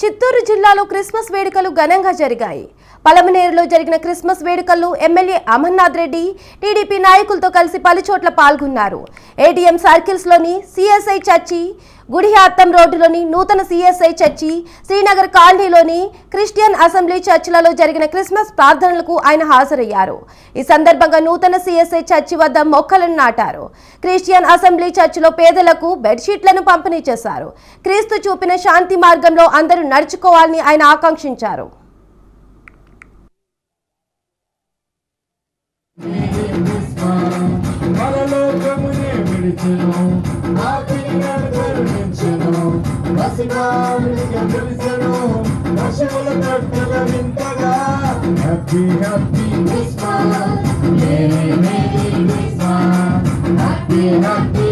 చిత్తూరు జిల్లాలో క్రిస్మస్ వేడుకలు ఘనంగా జరిగాయి. పలమనేరులో జరిగిన క్రిస్మస్ వేడుకల్లో ఎమ్మెల్యే అమర్నాథ్ రెడ్డి టీడీపీ నాయకులతో కలిసి పలుచోట్ల పాల్గొన్నారు. ఏటీఎం సర్కిల్స్లోని సిఎస్ఐ చర్చి గుడియాత్తం రోడ్డులోని నూతన సిఎస్ఐ చర్చి శ్రీనగర్ కాలనీలోని క్రిస్టియన్ అసెంబ్లీ చర్చిలలో జరిగిన క్రిస్మస్ ప్రార్థనలకు ఆయన హాజరయ్యారు. ఈ సందర్భంగా నూతన సిఎస్ఐ చర్చి వద్ద మొక్కలను నాటారు. క్రిస్టియన్ అసెంబ్లీ చర్చిలో పేదలకు బెడ్షీట్లను పంపిణీ చేశారు. క్రీస్తు చూపిన శాంతి మార్గంలో అందరూ నడుచుకోవాలని ఆయన ఆకాంక్షించారు. పరలోకమునే విడిచెను ఆత్మీయులను కరుణించెను వసినామునిగా పిలిచెను వశముల కట్టల వింతగా. Happy happy Christmas merry merry Christmas happy happy